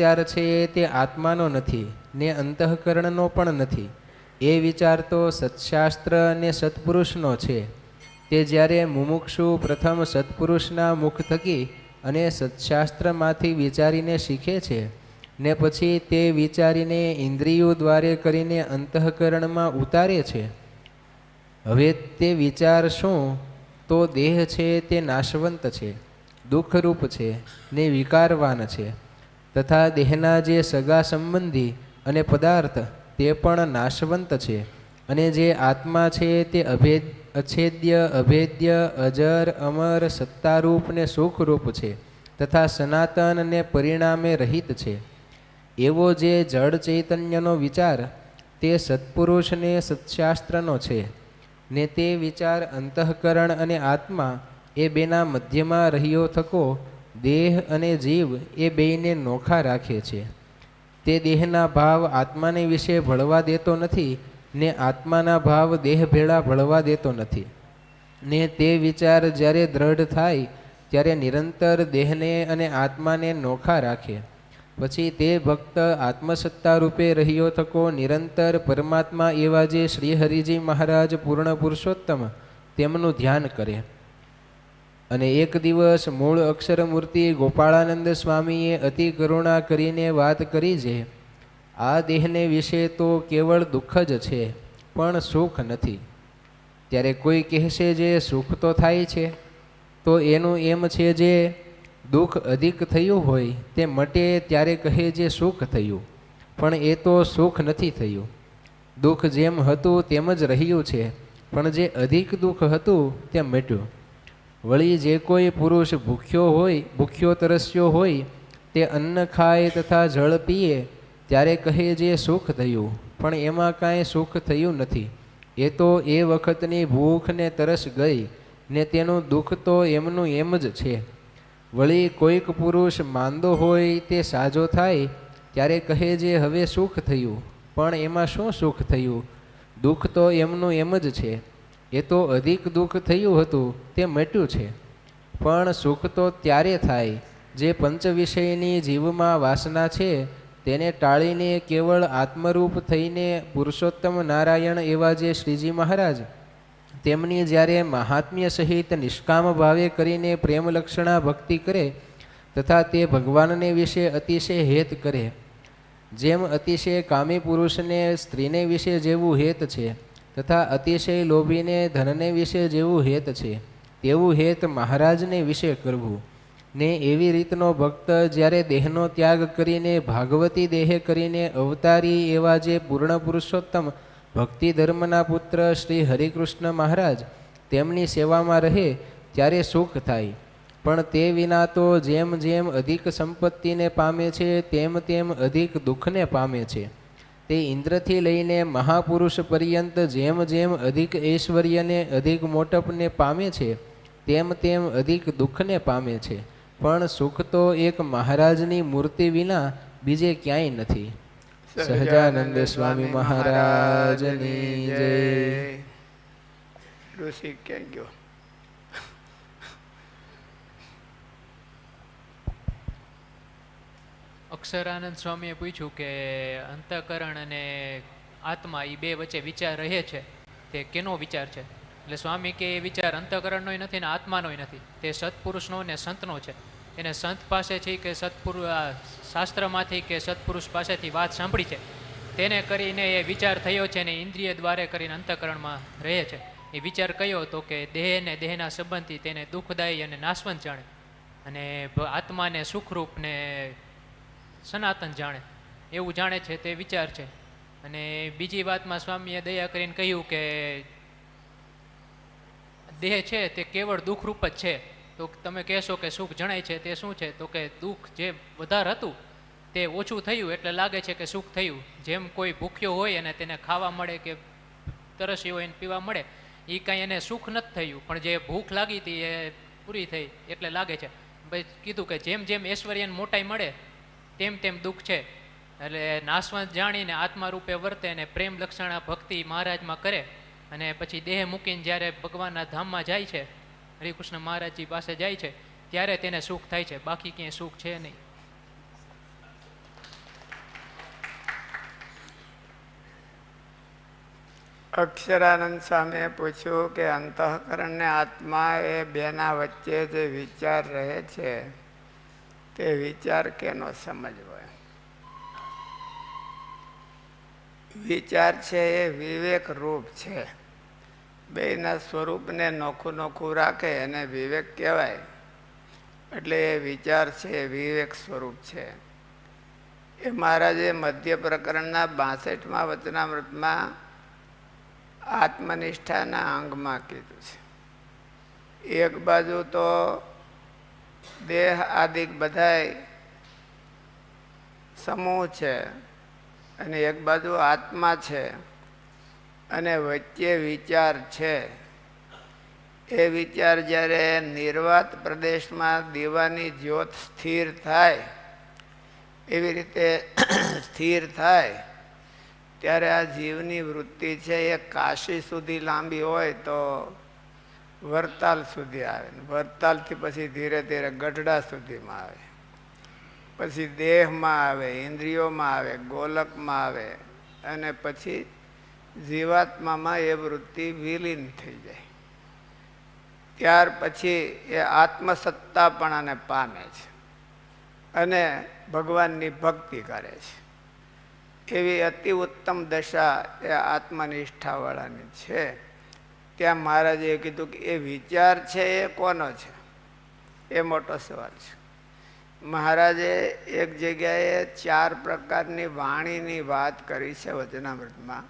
વિચાર છે તે આત્માનો નથી, ને અંતઃકરણનો પણ નથી. એ વિચાર તો સત્શાસ્ત્ર અને સત્પુરુષનો છે. તે જ્યારે મુમુક્ષુ પ્રથમ સત્પુરુષના મુખ થકી અને સત્શાસ્ત્રમાંથી વિચારીને શીખે છે, ને પછી તે વિચારીને ઇન્દ્રિયો દ્વારે કરીને અંતઃકરણમાં ઉતારે છે. હવે તે વિચાર શું? તો દેહ છે તે નાશવંત છે, દુઃખરૂપ છે, ને વિકારવાન છે. તથા દેહના જે સગા સંબંધી અને પદાર્થ તે પણ નાશવંત છે. અને જે આત્મા છે તે અભેદ, અછેદ્ય, અભેદ્ય, અજર, અમર, સત્તારૂપ ને સુખરૂપ છે તથા સનાતન ને પરિણામે રહિત છે. એવો જે જળ ચૈતન્યનો વિચાર તે સત્પુરુષને સત્શાસ્ત્રનો છે ને તે વિચાર અંતઃકરણ અને આત્મા એ બેના મધ્યમાં રહ્યો થકો દેહ અને જીવ એ બેયને નોખા રાખે છે. તે દેહના ભાવ આત્માને વિશે ભળવા દેતો નથી, ને આત્માના ભાવ દેહ ભેળા ભળવા દેતો નથી. ને તે વિચાર જ્યારે દ્રઢ થાય, ત્યારે નિરંતર દેહને અને આત્માને નોખા રાખે. પછી તે ભક્ત આત્મસત્તા રૂપે રહ્યો થકો નિરંતર પરમાત્મા એવા જે શ્રી હરિજી મહારાજ પૂર્ણ પુરુષોત્તમ, તેમનું ધ્યાન કરે. અને એક દિવસ મૂળ અક્ષરમૂર્તિ ગોપાળાનંદ સ્વામીએ અતિ કરુણા કરીને વાત કરી છે, આ દેહને વિશે તો કેવળ દુઃખ જ છે, પણ સુખ નથી. ત્યારે કોઈ કહેશે જે સુખ તો થાય છે, તો એનું એમ છે જે દુઃખ અધિક થયું હોય તે મટે ત્યારે કહે જે સુખ થયું. પણ એ તો સુખ નથી થયું. દુઃખ જેમ હતું તેમ જ રહ્યું છે, પણ જે અધિક દુઃખ હતું તે મટ્યું. વળી જે કોઈ પુરુષ ભૂખ્યો હોય, ભૂખ્યો તરસ્યો હોય, તે અન્ન ખાય તથા જળ પીએ, ત્યારે કહે જે સુખ થયું. પણ એમાં કાંઈ સુખ થયું નથી. એ તો એ વખતની ભૂખ ને તરસ ગઈ, ને તેનું દુઃખ તો એમનું એમ જ છે. વળી કોઈક પુરુષ માંદો હોય, તે સાજો થાય, ત્યારે કહે જે હવે સુખ થયું. પણ એમાં શું સુખ થયું? દુઃખ તો એમનું એમ જ છે. એ તો અધિક દુઃખ થયું હતું, તે મટ્યું છે. પણ સુખ તો ત્યારે થાય, જે પંચ વિષયની જીવમાં વાસના છે, તેને ટાળીને કેવળ આત્મરૂપ થઈને પુરુષોત્તમ નારાયણ એવા જે શ્રીજી મહારાજ, તેમની જ્યારે મહાત્મ્ય સહિત નિષ્કામ ભાવે કરીને પ્રેમલક્ષણા ભક્તિ કરે, તથા તે ભગવાનને વિશે અતિશય હેત કરે. જેમ અતિશય કામી પુરુષને સ્ત્રીને વિશે જેવું હેત છે તથા અતિશય લોભીને ધનને વિશે જેવું હેત છે, તેવું હેત મહારાજને વિશે કરવું. ને એવી રીતનો ભક્ત જ્યારે દેહનો ત્યાગ કરીને ભાગવતી દેહે કરીને અવતારી એવા જે પૂર્ણ પુરુષોત્તમ ભક્તિ ધર્મના પુત્ર શ્રી હરિકૃષ્ણ મહારાજ તેમની સેવામાં રહે ત્યારે સુખ થાય. પણ તે વિના તો જેમ જેમ અધિક સંપત્તિને પામે છે, તેમ તેમ અધિક દુઃખને પામે છે. તે ઇન્દ્રથી લઈને મહાપુરુષ પર્યંત જેમ જેમ અધિક ઐશ્વર્યને, અધિક મોટપને પામે છે, તેમ તેમ અધિક દુઃખને પામે છે. પણ સુખ તો એક મહારાજની મૂર્તિ વિના બીજે ક્યાંય નથી. સહજાનંદ સ્વામી મહારાજની જય. ઋષિ ક્યાં ગયો? અક્ષરાનંદ સ્વામીએ પૂછ્યું કે અંતઃકરણ અને આત્મા એ બે વચ્ચે વિચાર રહે છે? તે કેનો વિચાર છે? એટલે સ્વામી કે એ વિચાર અંતઃકરણનોય નથી ને આત્માનોય નથી. તે સત્પુરુષનો ને સંતનો છે. એને સંત પાસેથી કે સત્પુરુ શાસ્ત્રમાંથી કે સત્પુરુષ પાસેથી વાત સાંભળી છે? તેને કરીને એ વિચાર થયો છે ને ઇન્દ્રિય દ્વારે કરીને અંતઃકરણમાં રહે છે. એ વિચાર કયો તો કે દેહ ને દેહના સંબંધથી તેને દુઃખદાયી અને નાશવંત જાણે. અને આત્માને સુખરૂપ ને સનાતન જાણે, એવું જાણે છે તે વિચાર છે. અને બીજી વાતમાં સ્વામીએ દયા કરીને કહ્યું કે દેહ છે તે કેવળ દુઃખરૂપ જ છે. તો તમે કહેશો કે સુખ જણાય છે તે શું છે? તો કે દુઃખ જે વધારે હતું તે ઓછું થયું એટલે લાગે છે કે સુખ થયું. જેમ કોઈ ભૂખ્યો હોય અને તેને ખાવા મળે કે તરસ્યો હોય એને પીવા મળે એ કાંઈ એને સુખ નથી થયું. પણ જે ભૂખ લાગી હતી એ પૂરી થઈ એટલે લાગે છે. ભાઈ, કીધું કે જેમ જેમ ઐશ્વર્યને મોટાઈ મળે તેમ તેમ દુઃખ છે. એટલે નાશવંત જાણીને આત્મા રૂપે વર્તે અને પ્રેમ લક્ષણા ભક્તિ મહારાજમાં કરે અને પછી દેહ મૂકીને જ્યારે ભગવાનના ધામમાં જાય છે, હરિકૃષ્ણ મહારાજજી પાસે જાય છે, ત્યારે તેને સુખ થાય છે. બાકી ક્યાંય સુખ છે નહીં. અક્ષરાનંદ સ્વામીએ પૂછ્યું કે અંતઃકરણ ને આત્મા એ બેના વચ્ચે જે વિચાર રહે છે તે વિચાર કેનો સમજવો વિચાર છે એ વિવેક રૂપ છે. બેના સ્વરૂપને નોખું નોખું રાખે એને વિવેક કહેવાય. એટલે એ વિચાર છે એ વિવેક સ્વરૂપ છે. એ મહારાજે મધ્ય પ્રકરણના બાસઠમાં વચનામૃતમાં આત્મનિષ્ઠાના અંગમાં કીધું છે. એક બાજુ તો દેહ આદિક બધાય સમૂહ છે અને એક બાજુ આત્મા છે અને વચ્ચે વિચાર છે. એ વિચાર જ્યારે નિર્વાત પ્રદેશમાં દીવાની જ્યોત સ્થિર થાય, એવી રીતે સ્થિર થાય, ત્યારે આ જીવની વૃત્તિ છે એ કાશી સુધી લાંબી હોય તો વરતાલ સુધી આવે વરતાલથી પછી ધીરે ધીરે ગઢડા સુધીમાં આવે. પછી દેહમાં આવે, ઇન્દ્રિયોમાં આવે, ગોલકમાં આવે અને પછી જીવાત્મામાં એ વૃત્તિ વિલીન થઈ જાય. ત્યાર પછી એ આત્મસત્તાપણાને પામે છે અને ભગવાનની ભક્તિ કરે છે. એવી અતિ ઉત્તમ દશા એ આત્મનિષ્ઠાવાળાની છે. ત્યાં મહારાજે કીધું કે એ વિચાર છે એ કોનો છે? એ મોટો સવાલ છે. મહારાજે એક જગ્યાએ ચાર પ્રકારની વાણીની વાત કરી છે વચનામૃતમાં.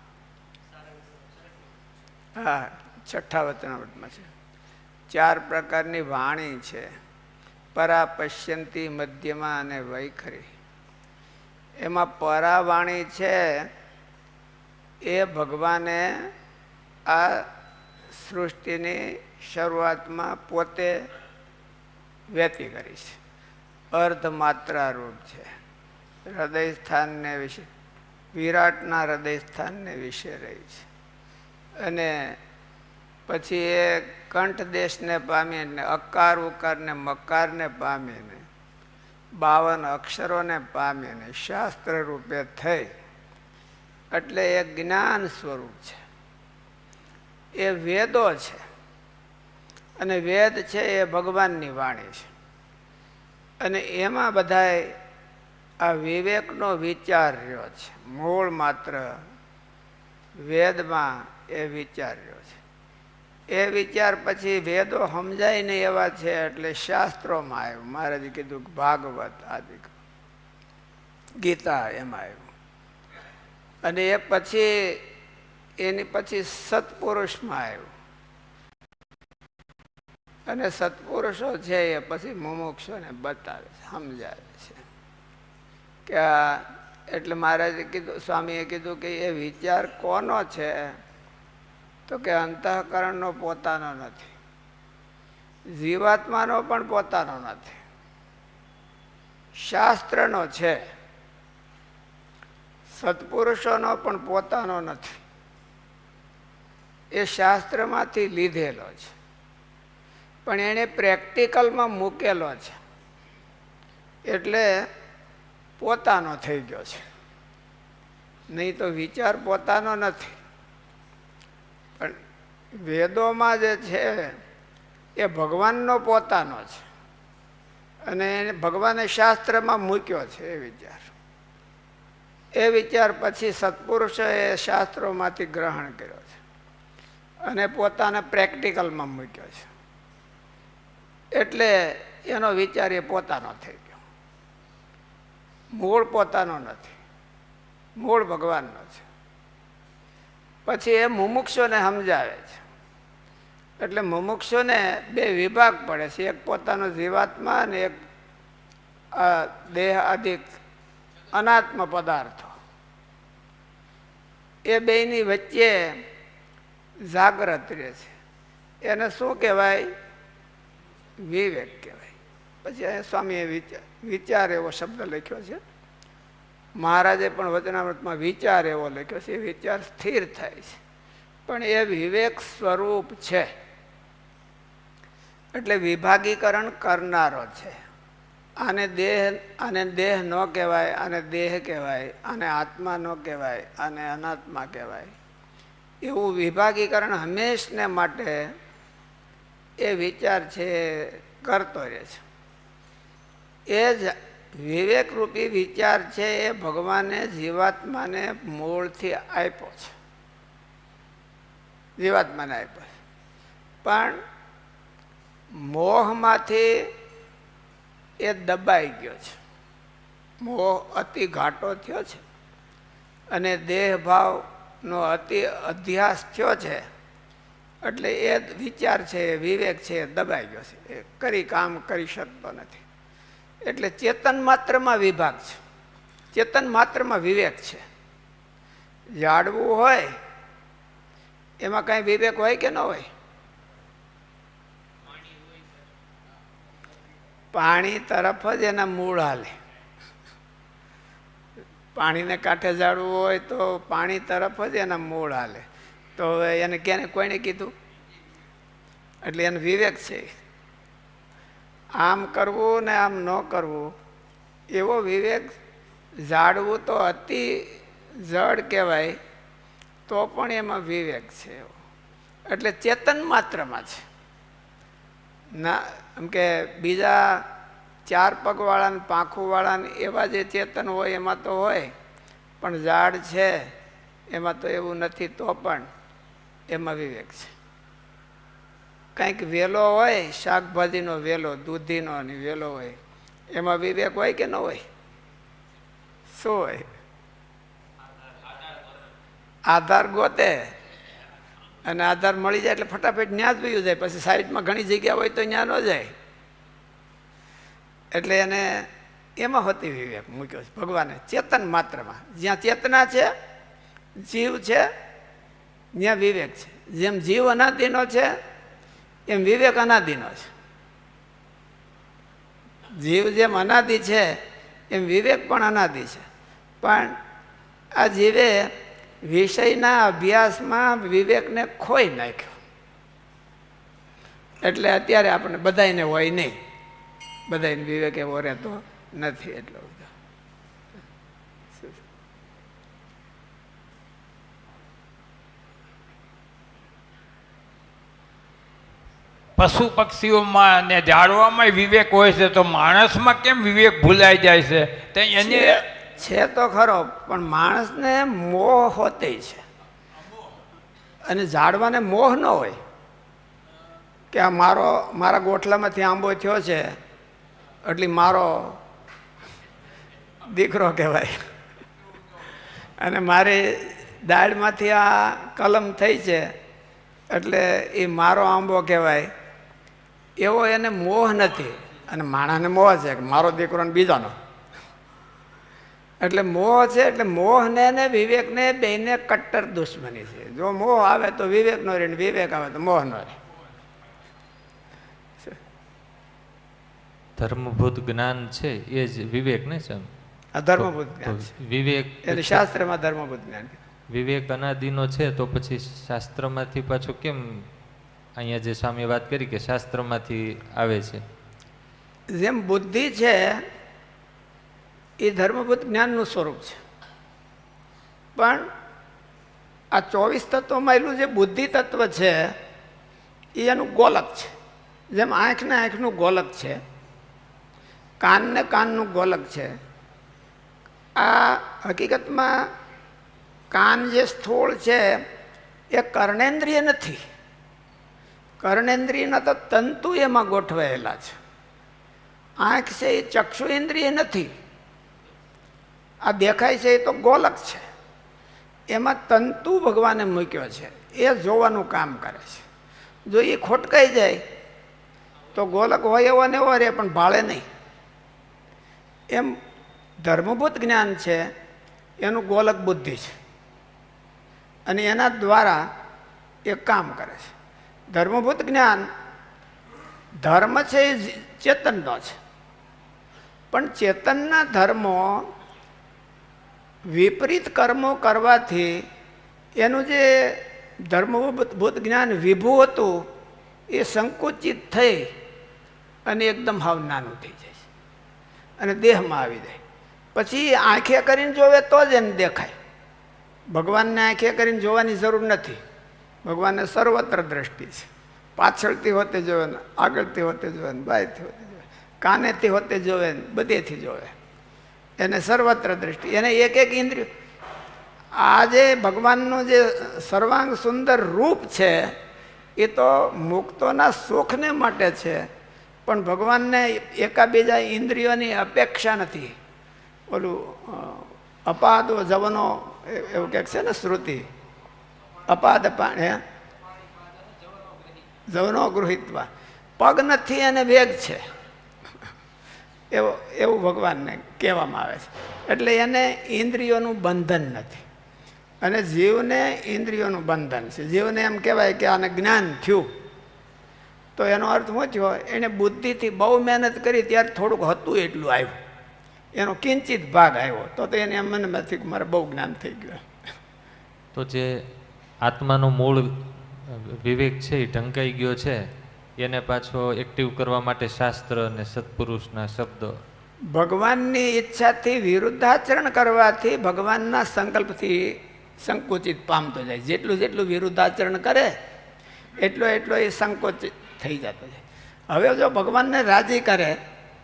હા, છઠ્ઠા વચનામૃતમાં છે. ચાર પ્રકારની વાણી છે. પરા પશ્યંતી મધ્યમાં અને વૈખરી. એમાં પરાવાણી છે એ ભગવાને આ સૃષ્ટિની શરૂઆતમાં પોતે વ્યતી કરી છે. અર્ધમાત્રા રૂપ છે. હૃદય સ્થાનને વિશે, વિરાટના હૃદય સ્થાનને વિશે રહી છે. અને પછી એ કંઠ દેશને પામીને અકાર ઉકારને મકારને પામીને, બાવન અક્ષરોને પામીને શાસ્ત્ર રૂપે થઈ. એટલે એ જ્ઞાન સ્વરૂપ છે. એ વેદો છે. અને વેદ છે એ ભગવાનની વાણી છે. અને એમાં બધાય આ વિવેકનો વિચાર રહ્યો છે. મૂળ માત્ર વેદમાં એ વિચાર રહ્યો છે. એ વિચાર પછી વેદો સમજાય નહીં એવા છે એટલે શાસ્ત્રોમાં આવ્યું. મહારાજે કીધું ભાગવત આદિ ગીતા એમાં આવ્યું. અને એ પછી એની પછી સત્પુરુષમાં આવ્યું. અને સત્પુરુષો છે એ પછી મુમુક્ષોને બતાવે છે, સમજાવે છે. કે એટલે મહારાજે કીધું, સ્વામીએ કીધું કે એ વિચાર કોનો છે? તો કે અંતઃકરણનો પોતાનો નથી. જીવાત્માનો પણ પોતાનો નથી. શાસ્ત્રનો છે. સત્પુરુષોનો પણ પોતાનો નથી. એ શાસ્ત્રમાંથી લીધેલો છે. પણ એણે પ્રેક્ટિકલમાં મૂકેલો છે. એટલે પોતાનો થઈ ગયો છે. નહીં તો વિચાર પોતાનો નથી. પણ વેદોમાં જે છે, એ ભગવાનનો પોતાનો છે. અને એને ભગવાને શાસ્ત્રમાં મૂક્યો છે એ વિચાર. એ વિચાર પછી સત્પુરુષોએ શાસ્ત્રોમાંથી ગ્રહણ કર્યો છે. અને પોતાને પ્રેક્ટિકલમાં મૂક્યો છે. એટલે એનો વિચાર એ પોતાનો થઈ ગયો. મૂળ પોતાનો નથી. મૂળ ભગવાનનો છે. પછી એ મુમુક્ષોને સમજાવે છે. એટલે મુમુક્ષોને બે વિભાગ પડે છે. એક પોતાનો જીવાત્મા અને એક દેહ અધિક અનાત્મ પદાર્થો. એ બેની વચ્ચે જાગ્રત રહે છે. એને શું કહેવાય? વિવેક કહેવાય. પછી અહીંયા સ્વામીએ વિચાર વિચાર એવો શબ્દ લખ્યો છે. મહારાજે પણ વચનામૃતમાં વિચાર એવો લખ્યો છે વિચાર સ્થિર થાય છે. પણ એ વિવેક સ્વરૂપ છે. એટલે વિભાગીકરણ કરનારો છે. આને દેહ આને દેહ ન કહેવાય, આને દેહ કહેવાય, આને આત્મા ન કહેવાય, આને અનાત્મા કહેવાય. એવું વિભાગીકરણ હંમેશને માટે એ વિચાર છે, કરતો રહે છે. એ જ વિવેકરૂપી વિચાર છે, એ ભગવાને જીવાત્માને મૂળથી આપ્યો છે. જીવાત્માને આપ્યો છે. પણ મોહમાંથી એ દબાઈ ગયો છે. મોહ અતિ ઘાટો થયો છે. અને દેહ ભાવનો અતિ અધ્યાસ થયો છે. એટલે એ વિચાર છે, એ વિવેક છે, એ દબાઈ ગયો છે. એ કરી કામ કરી શકતો નથી. એટલે ચેતન માત્રમાં વિભાગ છે. ચેતન માત્રમાં વિવેક છે. જાડવું હોય, એમાં કાંઈ વિવેક હોય કે ન હોય? પાણી તરફ જ એના મૂળ હાલે. પાણીને કાંઠે ઝાડવું હોય તો પાણી તરફ જ એના મૂળ હાલે. તો એને ક્યાંને કોઈને કીધું? એટલે એને વિવેક છે. આમ કરવું ને આમ ન કરવું, એવો વિવેક ઝાડવું તો અતિ જડ કહેવાય, તો પણ એમાં વિવેક છે એવો. એટલે ચેતન માત્રમાં છે. ના, એમ કે બીજા ચાર પગવાળા ને પાંખુવાળા ને એવા જે ચેતન હોય એમાં તો હોય, પણ ઝાડ છે, એમાં તો એવું નથી તો પણ એમાં વિવેક છે. કંઈક વેલો હોય, શાકભાજીનો વેલો, દૂધીનો અને વેલો હોય, એમાં વિવેક હોય કે ન હોય? શું હોય? આધાર ગોતે. અને આધાર મળી જાય એટલે ફટાફટ ન્યા જ વયું જાય, પછી સાઈડમાં ઘણી જગ્યા હોય તો ન્યા ન જાય. એટલે એને એમાં હોતી વિવેક મૂક્યો છે, ભગવાને ચેતન માત્રમાં. જ્યાં ચેતના છે, જીવ છે, ત્યાં વિવેક છે. જેમ જીવ અનાદિનો છે, એમ વિવેક અનાદિનો છે. જીવ જેમ અનાદિ છે, એમ વિવેક પણ અનાદિ છે. પણ આ જીવે વિષયના અભ્યાસમાં વિવેકને ખોઈ નાખ્યો. એટલે અત્યારે આપણે બધાને હોય નહીં. બધાને વિવેક એવો રહેતો નથી એટલો બધો. પશુ પક્ષીઓમાં ને ઝાડવામાં વિવેક હોય છે તો માણસમાં કેમ વિવેક ભૂલાઈ જાય છે? તો એને છે- છે તો ખરો પણ માણસને મોહ હોતે છે. અને ઝાડવાને મોહ ન હોય. કે આ મારો મારા ગોઠલામાંથી આંબો થયો છે એટલે મારો દીકરો કહેવાય. અને મારી દાળમાંથી આ કલમ થઈ છે, એટલે એ મારો આંબો કહેવાય. એવો એને મોહ નથી, અને માણાને મોહ છે કે મારો દીકરો ને બીજાનો. એટલે મોહ છે, એટલે મોહને ને વિવેકને બેને કટ્ટર દુશ્મની છે. જો મોહ આવે તો વિવેક નો રહે વિવેક આવે તો મોહનો રહે ધર્મભૂત જ્ઞાન છે એ જ વિવેક ને છે આ ધર્મભૂત જ્ઞાન વિવેક એટલે શાસ્ત્રમાં ધર્મભૂત જ્ઞાન વિવેક અનાદિનો છે તો પછી શાસ્ત્રમાંથી પાછું કેમ અહીંયા જે સ્વામી વાત કરી કે શાસ્ત્રમાંથી આવે છે? જેમ બુદ્ધિ છે એ ધર્મભૂત જ્ઞાનનું સ્વરૂપ છે. પણ આ ચોવીસ તત્વમાં એનું જે બુદ્ધિ તત્વ છે એ એનું ગોલક છે. જેમ આંખને આંખનું ગોલક છે કાનને કાનનું ગોલક છે. આ હકીકતમાં કાન જે સ્થૂળ છે, એ કર્ણેન્દ્રિય નથી. કર્ણેન્દ્રિયના તો તંતુ એમાં ગોઠવાયેલા છે. આંખ છે એ ચક્ષુ ઇન્દ્રિય નથી. આ દેખાય છે એ તો ગોલક છે. એમાં તંતુ ભગવાને મૂક્યો છે. એ જોવાનું કામ કરે છે. જો એ ખોટકાઈ જાય, તો ગોલક હોય એવો ને એવો રહે, પણ ભાળે નહીં. એમ ધર્મભૂત જ્ઞાન છે, એનું ગોલક બુદ્ધિ છે. અને એના દ્વારા એ કામ કરે છે. ધર્મભૂત જ્ઞાન ધર્મ છે એ ચેતનનો છે. પણ ચેતનના ધર્મો વિપરીત કર્મો કરવાથી એનું જે ધર્મભૂત જ્ઞાન વિભુ હતું, એ સંકુચિત થઈ અને એકદમ હાવ નાનું થઈ જાય. અને દેહમાં આવી જાય. પછી આંખે કરીને જોવે તો જ એને દેખાય. ભગવાનને આંખે કરીને જોવાની જરૂર નથી. ભગવાનને સર્વત્ર દ્રષ્ટિ છે. પાછળથી હોતે જોવે ને આગળથી હોતે જોવે ને બાયથી હોતે જોવે. કાનેથી હોતે જોવે ને બધેથી જોવે. એને સર્વત્ર દ્રષ્ટિ, એને એક એક ઇન્દ્રિય. આ જે ભગવાનનું જે સર્વાંગ સુંદર રૂપ છે, એ તો મુક્તોના સુખને માટે છે. પણ ભગવાનને એકાબીજા ઇન્દ્રિયોની અપેક્ષા નથી. ઓલું અપાદો જવનો એવું કંઈક છે ને શ્રુતિ. અપાદ પાણી જવનો ગૃહિત્વા. પગ નથી અને વેગ છે. એવો, એવું ભગવાનને કહેવામાં આવે છે. એટલે એને ઇન્દ્રિયોનું બંધન નથી. અને જીવને ઇન્દ્રિયોનું બંધન છે. જીવને એમ કહેવાય કે આને જ્ઞાન થયું. તો એનો અર્થ શું થયો? એને બુદ્ધિથી બહુ મહેનત કરી ત્યારે થોડુંક હતું એટલું આવ્યું. એનો કિંચિત ભાગ આવ્યો. તો તો એને મને નથી મારે બહુ જ્ઞાન થઈ ગયું. તો જે આત્માનો મૂળ વિવેક છે એ ઢંકાઈ ગયો છે એને પાછો એક્ટિવ કરવા માટે શાસ્ત્ર અને સત્પુરુષના શબ્દો. ભગવાનની ઈચ્છાથી વિરુદ્ધાચરણ કરવાથી ભગવાનના સંકલ્પથી સંકુચિત પામતો જાય. જેટલું જેટલું વિરુદ્ધાચરણ કરે એટલો એટલો એ સંકોચિત થઈ જતો છે હવે જો ભગવાનને રાજી કરે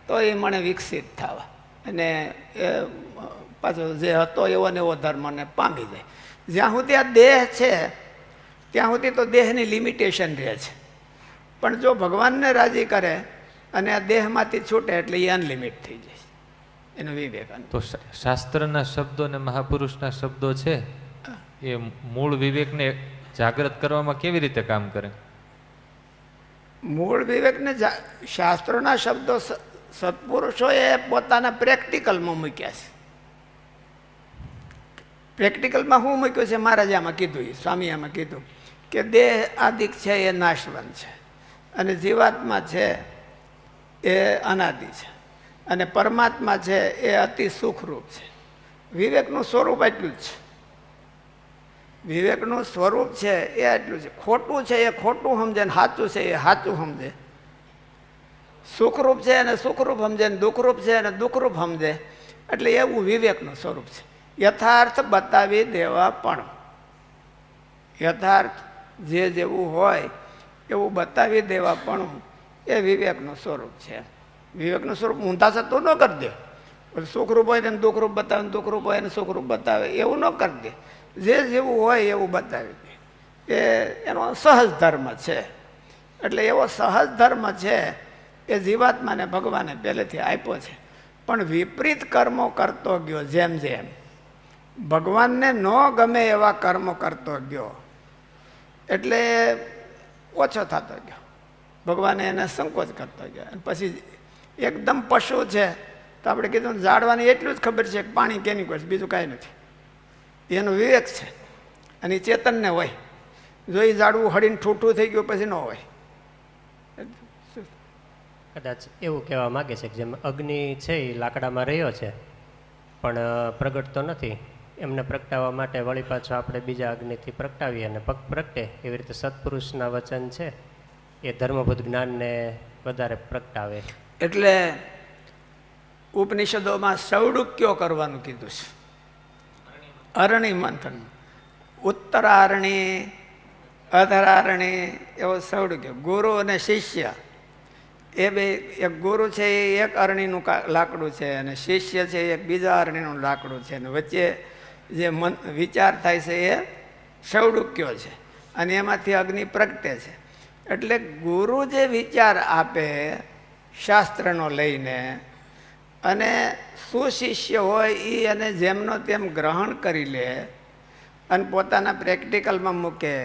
તો એ મને વિકસિત થવા. અને એ પાછો જે હતો એવો ને એવો ધર્મને પામી જાય. જ્યાં સુધી આ દેહ છે ત્યાં સુધી તો દેહની લિમિટેશન રહે છે. પણ જો ભગવાનને રાજી કરે અને આ દેહમાંથી છૂટે એટલે એ અનલિમિટ થઈ જાય. એનો વિવેક અન- તો શાસ્ત્રના શબ્દો અને મહાપુરુષના શબ્દો છે? એ મૂળ વિવેકને જાગૃત કરવામાં કેવી રીતે કામ કરે? મૂળ વિવેકને શાસ્ત્રોના શબ્દો સત્પુરુષોએ પોતાના પ્રેક્ટિકલમાં મૂક્યા છે. પ્રેક્ટિકલમાં શું મૂક્યું છે? મહારાજે આમાં કીધું સ્વામી આમાં કીધું કે દેહ આદિક છે, એ નાશવંત છે. અને જીવાત્મા છે, એ અનાદિ છે. અને પરમાત્મા છે, એ અતિ સુખરૂપ છે. વિવેકનું સ્વરૂપ એટલું જ છે. વિવેકનું સ્વરૂપ છે, એ આટલું છે. ખોટું છે, એ ખોટું સમજે ને સાચું છે, એ સાચું સમજે. સુખરૂપ છે અને સુખરૂપ સમજે ને દુઃખરૂપ છે અને દુઃખરૂપ સમજે. એટલે એવું વિવેકનું સ્વરૂપ છે. યથાર્થ બતાવી દેવા પણ. યથાર્થ જે જેવું હોય, એવું બતાવી દેવા પણ એ વિવેકનું સ્વરૂપ છે. વિવેકનું સ્વરૂપ ઊંધા સત્તું ન કરી દે. સુખરૂપ હોય ને દુઃખરૂપ બતાવે દુઃખરૂપ હોય ને સુખરૂપ બતાવે એવું ન કરી દે. જે જેવું હોય એવું બતાવી દે. એ એનો સહજ ધર્મ છે. એટલે એવો સહજ ધર્મ છે એ જીવાત્માને ભગવાને પહેલેથી આપ્યો છે. પણ વિપરીત કર્મો કરતો ગયો જેમ જેમ. ભગવાનને ન ગમે એવા કર્મો કરતો ગયો. એટલે ઓછો થતો ગયો. ભગવાને એને સંકોચ કરતો ગયો. અને પછી એકદમ પશુ છે. તો આપણે કીધું ઝાડવાની એટલું જ ખબર છે કે પાણી કેની કોઈ બીજું કાંઈ નથી. એનો વિવેક છે. અને ચેતનને હોય. જો એ ઝાડવું હળીને ઠૂઠું થઈ ગયું પછી ન હોય. કદાચ એવું કહેવા માગે છે કે જેમ અગ્નિ છે એ લાકડામાં રહ્યો છે પણ પ્રગટતો નથી. એમને પ્રગટાવવા માટે વળી પાછો આપણે બીજા અગ્નિથી પ્રગટાવીએ અને પગ પ્રગટે. એવી રીતે સત્પુરુષના વચન છે એ ધર્મભૂત જ્ઞાનને વધારે પ્રગટાવે. એટલે ઉપનિષદોમાં સૌડુક્યો કરવાનું કીધું છે. અરણી મંથન. ઉત્તરારણી, અધરારણી, એવો સૌડુક્યો ગુરુ અને શિષ્ય. એ બે, એક ગુરુ છે, એ એક અરણીનું લાકડું છે, અને શિષ્ય છે, એ બીજા અરણીનું લાકડું છે. અને વચ્ચે જે મન, વિચાર થાય છે, એ સૌડુક્યો છે. અને એમાંથી અગ્નિ પ્રગટે છે. એટલે ગુરુ જે વિચાર આપે, શાસ્ત્રનો લઈને, અને સુશિષ્ય હોય એ અને જેમનો તેમ ગ્રહણ કરી લે અને પોતાના પ્રેક્ટિકલમાં મૂકે,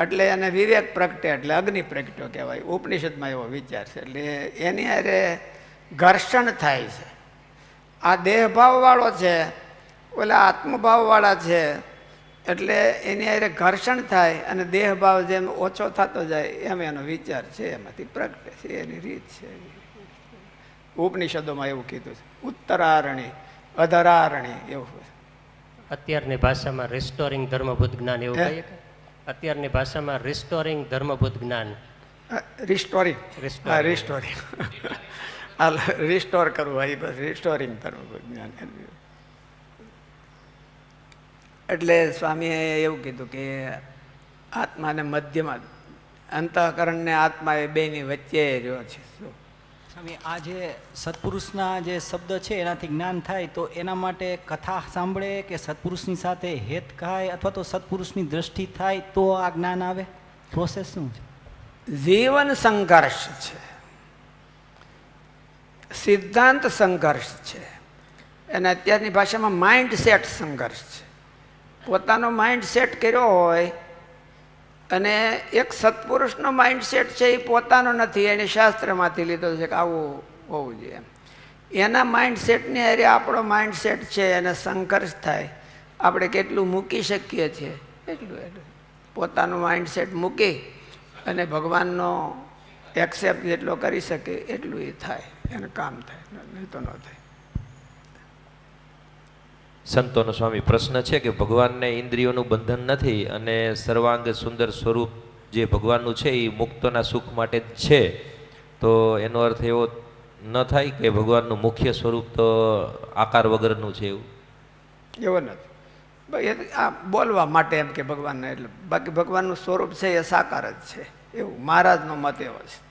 એટલે એને વિવેક પ્રગટે, એટલે અગ્નિ પ્રગટ્યો કહેવાય. ઉપનિષદમાં એવો વિચાર છે. એટલે એની હારે ઘર્ષણ થાય છે. આ દેહભાવવાળો છે, ઓલા આત્મભાવવાળા છે, એટલે એની હારે ઘર્ષણ થાય અને દેહભાવ જેમ ઓછો થતો જાય એમ એનો વિચાર છે. એમાંથી પ્રગટે છે. એની રીત છે. ઉપનિષદોમાં એવું કીધું છે. ઉત્તરારણી અધરારણી એવું અત્યારની ભાષામાં રિસ્ટોરિંગ ધર્મભૂત જ્ઞાન એવું કહીએ અત્યારની ભાષામાં રિસ્ટોરિંગ ધર્મભૂત જ્ઞાન. રિસ્ટોરિંગ હા રિસ્ટોરિંગ હાલ રિસ્ટોર કરવું બસ રિસ્ટોરિંગ ધર્મભૂત જ્ઞાન. એટલે સ્વામીએ એવું કીધું કે આત્માને મધ્યમાં અંતઃકરણને આત્મા એ બેની વચ્ચે રહ્યો છે. શું? સ્વામી, આ જે સત્પુરુષના જે શબ્દ છે, એનાથી જ્ઞાન થાય, તો એના માટે કથા સાંભળે કે સત્પુરુષની સાથે હેત ખાય અથવા તો સત્પુરુષની દ્રષ્ટિ થાય, તો આ જ્ઞાન આવે? પ્રોસેસ શું છે? જીવન સંઘર્ષ છે. સિદ્ધાંત સંઘર્ષ છે. અને અત્યારની ભાષામાં માઇન્ડ સેટ સંઘર્ષ છે. પોતાનો માઇન્ડ સેટ કર્યો હોય અને એક સત્પુરુષનો માઇન્ડસેટ છે એ પોતાનો નથી, એને શાસ્ત્રમાંથી લીધો છે કે આવું હોવું જોઈએ. એના માઇન્ડસેટની અરે આપણો માઇન્ડસેટ છે, એને સંઘર્ષ થાય. આપણે કેટલું મૂકી શકીએ છીએ? એટલું એટલું. પોતાનું માઇન્ડ સેટ મૂકી અને ભગવાનનો એક્સેપ્ટ જેટલો કરી શકે એટલું એ થાય, એને કામ થાય નહીં તો ન થાય. સંતોનો સ્વામી પ્રશ્ન છે કે ભગવાનને ઇન્દ્રિયોનું બંધન નથી અને સર્વાંગ સુંદર સ્વરૂપ જે ભગવાનનું છે એ મુક્તોના સુખ માટે જ છે તો એનો અર્થ એવો ન થાય કે ભગવાનનું મુખ્ય સ્વરૂપ તો આકાર વગરનું છે એવું? એવો નથી. ભાઈ આ બોલવા માટે એમ કે ભગવાનને એટલે બાકી ભગવાનનું સ્વરૂપ છે એ સાકાર જ છે. એવું મહારાજનો મત એવો છે.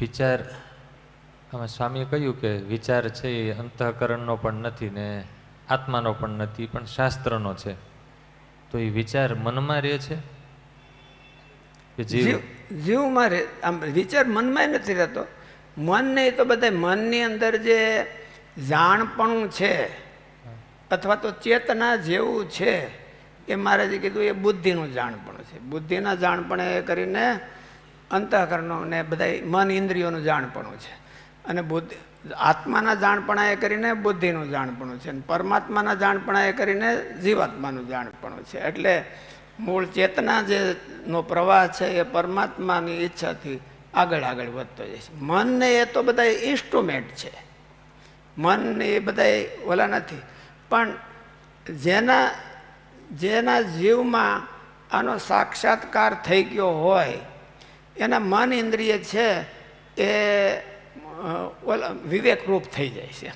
વિચાર આમાં સ્વામીએ કહ્યું કે વિચાર છે એ અંતઃકરણનો પણ નથી ને આત્માનો પણ નથી, પણ શાસ્ત્રનો છે. તો એ વિચાર મનમાં રહે છે? કે જીવ? જીવ, જીવમાં રહે. આમ વિચાર મનમાં નથી રહેતો. મન નહીં તો બધા મનની અંદર જે જાણપણું છે, અથવા તો ચેતના જેવું છે, એ મહારાજે કીધું એ બુદ્ધિનું જાણપણું છે. બુદ્ધિના જાણપણે કરીને અંતઃકરણો ને બધા મન ઇન્દ્રિયોનું જાણપણું છે. અને બુદ્ધિ આત્માના જાણપણા કરીને બુદ્ધિનું જાણપણું છે અને પરમાત્માના જાણપણા કરીને જીવાત્માનું જાણપણું છે. એટલે મૂળ ચેતના જે નો પ્રવાહ છે એ પરમાત્માની ઈચ્છાથી આગળ આગળ વધતો જાય છે. મનને એ તો બધા ઇન્સ્ટ્રુમેન્ટ છે. મન એ બધા ઓલા નથી. પણ જેના જેના જીવમાં આનો સાક્ષાત્કાર થઈ ગયો હોય, એના મન ઇન્દ્રિય છે એ ઓલા વિવેક રૂપ થઈ જાય છે.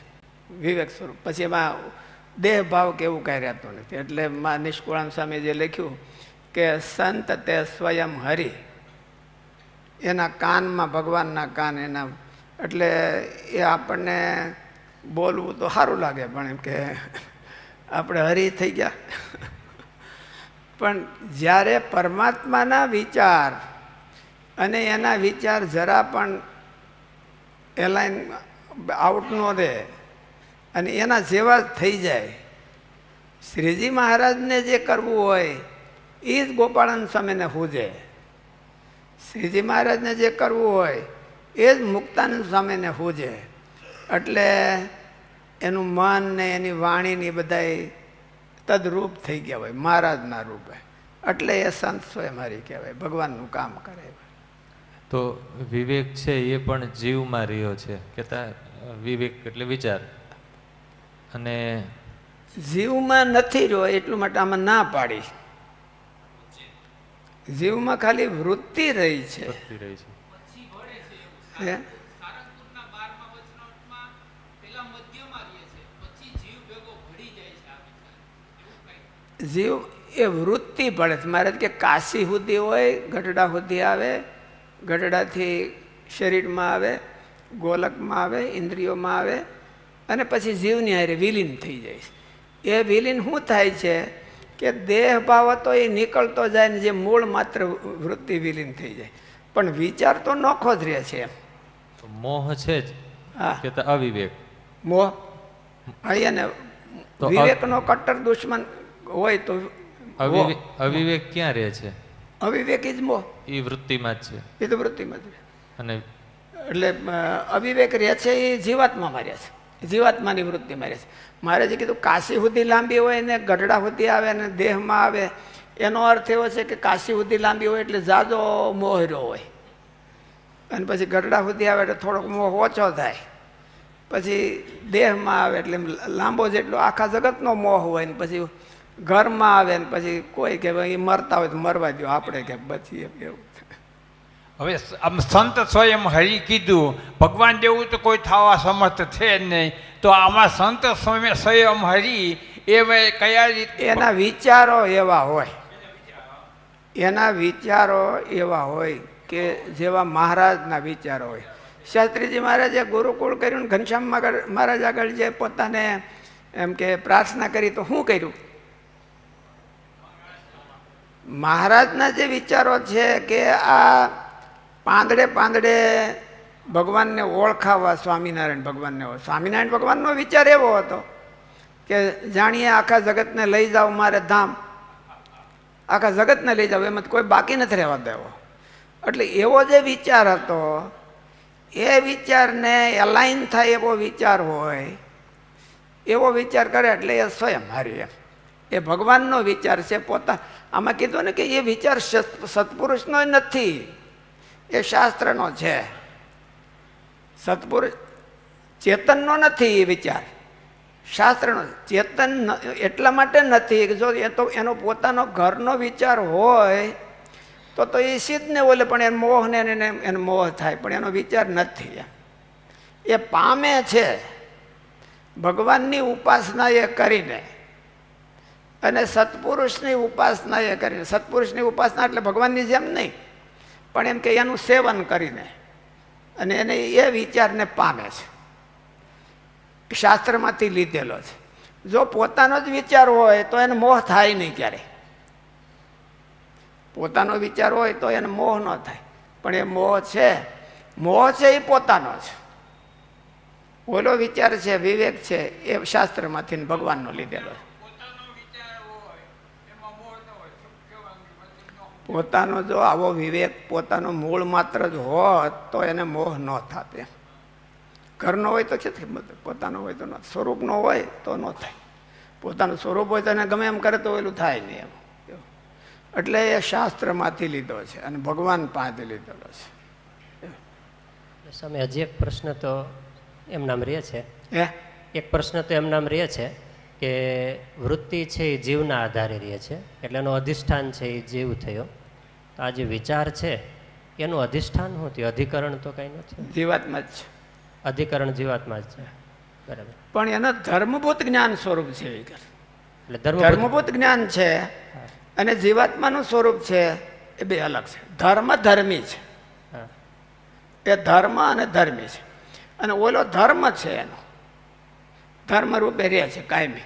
વિવેક સ્વરૂપ. પછી એમાં દેહ ભાવ કે એવું કાંઈ રહેતું નથી. એટલે માં નિષ્કુળાન સ્વામી જે લખ્યું કે સંત તે સ્વયં હરિ. એના કાનમાં ભગવાનના કાન એના. એટલે એ આપણને બોલવું તો સારું લાગે, પણ એમ કે આપણે હરી થઈ ગયા. પણ જ્યારે પરમાત્માના વિચાર અને એના વિચાર જરા પણ એલાઇન આઉટ ન રહે અને એના જેવા જ થઈ જાય. શ્રીજી મહારાજને જે કરવું હોય એ જ ગોપાળન સ્વામીને પૂજે શ્રીજી મહારાજને જે કરવું હોય, એ જ મુક્તાનંદ સ્વામીને પૂજે એટલે એનું મન ને એની વાણીની બધાય તદરૂપ થઈ ગયા હોય, મહારાજના રૂપે. એટલે એ સંત સ્વયં મારી કહેવાય, ભગવાનનું કામ કરે. તો વિવેક છે એ પણ જીવમાં રહ્યો છે. કહેતા વિવેક એટલે વિચાર. અને જીવમાં નથી રહ્યો એટલું માટે આમાં ના પાડી. જીવમાં ખાલી વૃત્તિ રહી છે. રહી છે? જીવ એ વૃત્તિ પડે છે. મારે કે કાશી સુધી હોય ગઢડા સુધી આવે ગઢડાથી શરીરમાં આવે ગોલકમાં આવે ઇન્દ્રિયોમાં આવે અને પછી જીવની હારે વિલીન થઈ જાય છે. એ વિલીન શું થાય છે કે દેહ ભાવ હતો એ નીકળતો જાય ને જે મૂળ માત્ર વૃત્તિ વિલીન થઈ જાય. પણ વિચાર તો નોખો જ રહે છે તો મોહ છે જ હા. કહેતા અવિવેક? મોહ? અહીંયા ને વિવેકનો કટ્ટર દુશ્મન હોય તો અવિવેક ક્યાં રહે છે? અવિવેક જ મોહ એ વૃત્તિમાં જ છે. એ તો વૃત્તિમાં જ. અને એટલે અવિવેક રહે છે એ જીવાત્મામાં રહે છે. જીવાત્માની વૃત્તિમાં રહે છે. મારે જે કીધું કાશી સુધી લાંબી હોય ને ગઢડા સુધી આવે ને દેહમાં આવે એનો અર્થ એવો છે કે કાશી સુધી લાંબી હોય એટલે જાજો મોહ રહ્યો હોય. અને પછી ગઢડા સુધી આવે એટલે થોડોક મોહ ઓછો થાય. પછી દેહમાં આવે એટલે લાંબો જેટલો આખા જગતનો મોહ હોય ને પછી ઘરમાં આવે ને પછી કોઈ કે ભાઈ મરતા હોય તો મરવા દો આપણે કે પછી એમ એવું. હવે આમ સંત સ્વયં હરી કીધું ભગવાન જેવું તો કોઈ થવા સમર્થ છે જ નહીં. તો આમાં સંત સ્વયં સ્વયં હરી એ કયા રીતે એના વિચારો એવા હોય. એના વિચારો એવા હોય કે જેવા મહારાજના વિચારો હોય. શાસ્ત્રીજી મહારાજે ગુરુકુળ કર્યું ને ઘનશ્યામ મહારાજ આગળ જે પોતાને એમ કે પ્રાર્થના કરી તો શું કર્યું? મહારાજના જે વિચારો છે કે આ પાંદડે પાંદડે ભગવાનને ઓળખાવા સ્વામિનારાયણ ભગવાનને સ્વામિનારાયણ ભગવાનનો વિચાર એવો હતો કે જાણીએ આખા જગતને લઈ જાઓ મારે ધામ. આખા જગતને લઈ જાઓ, એમાં કોઈ બાકી નથી રહેવા દેવો. એટલે એવો જે વિચાર હતો, એ વિચારને એલાઇન થાય એવો વિચાર હોય, એવો વિચાર કરે એટલે એ સ્વયં હારી એ ભગવાનનો વિચાર છે પોતા આમાં કીધું ને કે એ વિચાર સત- સત્પુરુષનો નથી. એ શાસ્ત્રનો છે. સત્પુરુષ ચેતનનો નથી એ વિચાર. શાસ્ત્રનો ચેતન એટલા માટે નથી કે જો એ તો, એનો પોતાનો ઘરનો વિચાર હોય, તો તો એ સિદ્ધને બોલે પણ એને મોહને એને એને મોહ થાય, પણ એનો વિચાર નથી એ પામે છે. ભગવાનની ઉપાસના એ કરીને. અને સત્પુરુષની ઉપાસના એ કરીને સત્પુરુષની ઉપાસના એટલે ભગવાનની જેમ નહીં, પણ એમ કે એનું સેવન કરીને અને એને એ વિચારને પામે છે. શાસ્ત્રમાંથી લીધેલો છે. જો પોતાનો જ વિચાર હોય તો એને મોહ થાય નહીં ક્યારે પોતાનો વિચાર હોય તો એને મોહ ન થાય. પણ એ મોહ છે. મોહ છે એ પોતાનો છે ઓલો વિચાર છે, વિવેક છે, એ શાસ્ત્રમાંથી ભગવાનનો લીધેલો છે. પોતાનો જો આવો વિવેક પોતાનો મૂળ માત્ર જ હોત તો એને મોહ ન થાત. એમ ઘરનો હોય તો છે પોતાનો હોય તો ન સ્વરૂપનો હોય તો ન થાય. પોતાનું સ્વરૂપ હોય તો એને ગમે એમ કરે તો એલું થાય નહીં એમ. એટલે એ શાસ્ત્રમાંથી લીધો છે અને ભગવાન પાસેથી લીધેલો છે. સામે હજી એક પ્રશ્ન તો એમ નામ રહે છે. એક પ્રશ્ન તો એમ નામ રહે છે કે વૃત્તિ છે એ જીવના આધારે રહે છે. એટલે એનું અધિષ્ઠાન છે એ જીવ થયો. તો આ જે વિચાર છે એનું અધિષ્ઠાન શું થયું? અધિકરણ તો કંઈ નથી. જીવાત્મા જ છે. અધિકરણ જીવાત્મા જ છે. બરાબર. પણ એનો ધર્મભૂત જ્ઞાન સ્વરૂપ છે એટલે ધર્મ ધર્મભૂત જ્ઞાન છે અને જીવાત્માનું સ્વરૂપ છે એ બે અલગ છે. ધર્મ ધર્મી છે. એ ધર્મ અને ધર્મી છે. અને ઓલો ધર્મ છે એનો. ધર્મ રૂપે રહે છે કાયમી.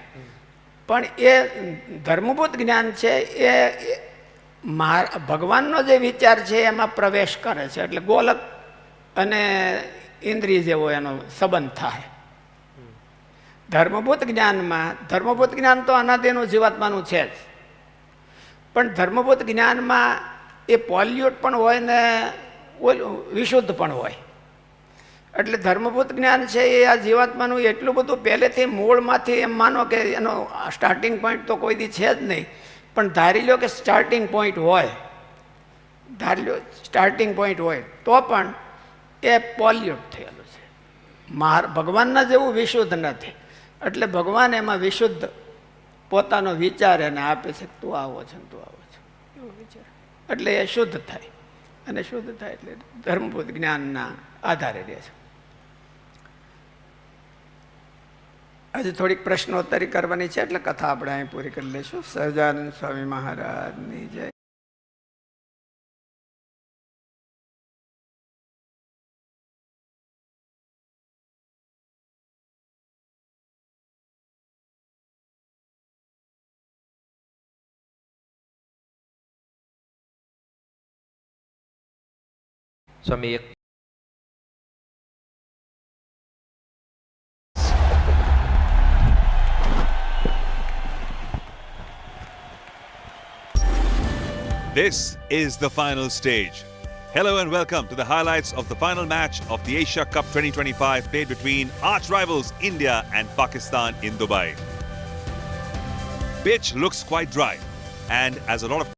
પણ એ ધર્મભૂત જ્ઞાન છે, એ ભગવાનનો જે વિચાર છે, એમાં પ્રવેશ કરે છે. એટલે ગોલક અને ઇન્દ્રિય જેવો એનો સંબંધ થાય. ધર્મભૂત જ્ઞાનમાં, ધર્મભૂત જ્ઞાન તો અનાદિનું જીવાત્માનું છે જ. પણ ધર્મભૂત જ્ઞાનમાં એ પોલ્યુટ પણ હોય ને વિશુદ્ધ પણ હોય. એટલે ધર્મભૂત જ્ઞાન છે એ આ જીવાત્માનું એટલું બધું પહેલેથી મૂળમાંથી એમ માનો કે એનો સ્ટાર્ટિંગ પોઈન્ટ તો કોઈ દી છે જ નહીં. પણ ધારી લો કે સ્ટાર્ટિંગ પોઈન્ટ હોય. ધારી લો સ્ટાર્ટિંગ પોઈન્ટ હોય તો પણ એ પોલ્યુટ થયેલું છે. માર ભગવાનના જેવું વિશુદ્ધ નથી. એટલે ભગવાન એમાં વિશુદ્ધ પોતાનો વિચાર એને આપે છે તું આવો છે તું આવો છે. એવો વિચાર. એટલે એ શુદ્ધ થાય. અને શુદ્ધ થાય એટલે ધર્મભૂત જ્ઞાનના આધારે રહે છે. આજે થોડીક પ્રશ્નોત્તરી કરવાની છે, એટલે કથા આપણે અહીં પૂરી કરી લઈશું. સહજાનંદ સ્વામી મહારાજની જય. સ્વામી, એક This is the final stage. Hello and welcome to the highlights of the final match of the Asia Cup 2025 played between arch rivals India and Pakistan in Dubai. Pitch looks quite dry, and as a lot of